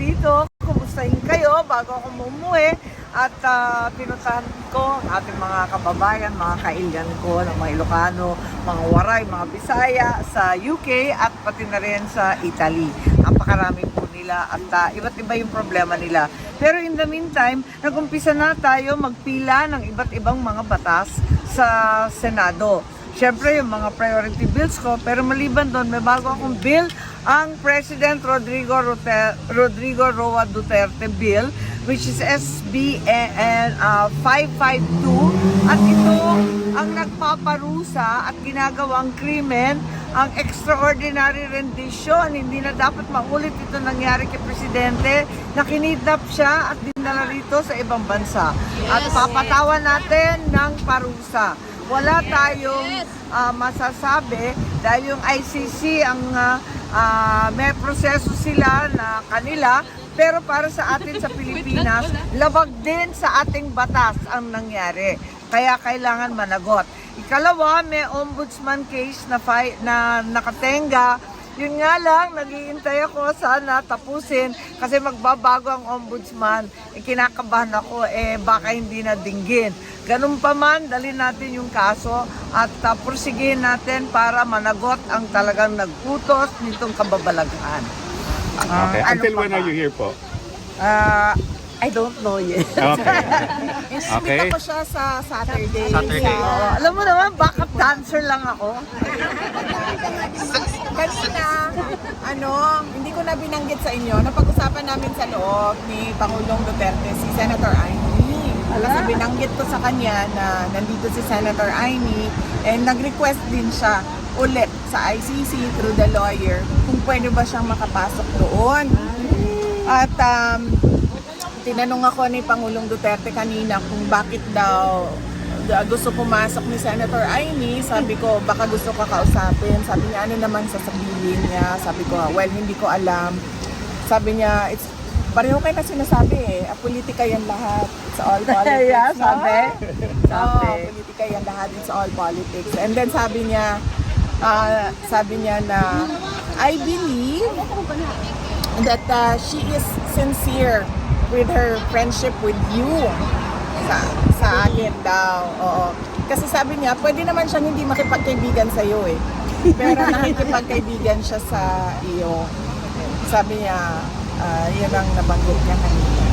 dito, kumustahin kayo bago ako umuwi. At ah, pinuntahan ko ang ating mga kababayan, mga kailyan ko, ng mga Ilocano, mga Waray, mga Bisaya sa UK at pati na rin sa Italy. Napakarami po nila at ah, iba't iba yung problema nila. Pero in the meantime, nagumpisa na tayo magpila ng iba't ibang mga batas sa Senado. Siyempre, yung mga priority bills ko, pero maliban doon, may bago akong bill, ang President Rodrigo, Rute- Rodrigo Roa Duterte bill, which is SBN uh, 552. At ito ang nagpaparusa at ginagawang krimen, ang extraordinary rendition. Hindi na dapat maulit ito nangyari kay Presidente na kinidnap siya at dinala rito sa ibang bansa. At papatawan natin ng parusa wala tayong ah, masasabi dahil yung ICC ang ah, ah, may proseso sila na kanila pero para sa atin sa Pilipinas labag din sa ating batas ang nangyari. Kaya kailangan managot. Ikalawa may ombudsman case na, fi- na nakatenga yun nga lang, naghihintay ako sana tapusin kasi magbabago ang ombudsman. Eh, kinakabahan ako, eh baka hindi na dinggin. Ganun pa man, dalhin natin yung kaso at uh, pursigihin natin para managot ang talagang nagutos nitong kababalaghan. Ah, Okay. ano Until pa when are you here po? Ah, I don't know yet. Okay. Okay. Imbita ko siya sa Saturday. Saturday. Sa- Oo, alam mo naman, backup dancer lang ako. Kanina, ano, hindi ko na binanggit sa inyo, napag-usapan namin sa loob ni Pangulong Duterte, si Senator Aimee. Kasi binanggit ko sa kanya na nandito si Senator Aimee and nag-request din siya ulit sa ICC through the lawyer kung pwede ba siyang makapasok doon. At um, tinanong ako ni Pangulong Duterte kanina kung bakit daw gusto pumasok ni Senator Aimee. Sabi ko, baka gusto ka kausapin. Sabi niya, ano naman sasabihin niya? Sabi ko, well, hindi ko alam. Sabi niya, it's pareho kayo na sinasabi eh. Ah, politika yan lahat. It's all politics. yeah, sabi. Sabi. Oo, politika yan lahat. It's all politics. And then sabi niya, ah, sabi niya na, I believe that uh, she is sincere with her friendship with you sa sa akin daw. Oo. Kasi sabi niya, pwede naman siyang hindi makipagkaibigan sa iyo eh. Pero nakikipagkaibigan siya sa iyo. Sabi niya, ah, yun ang nabanggit niya kanina.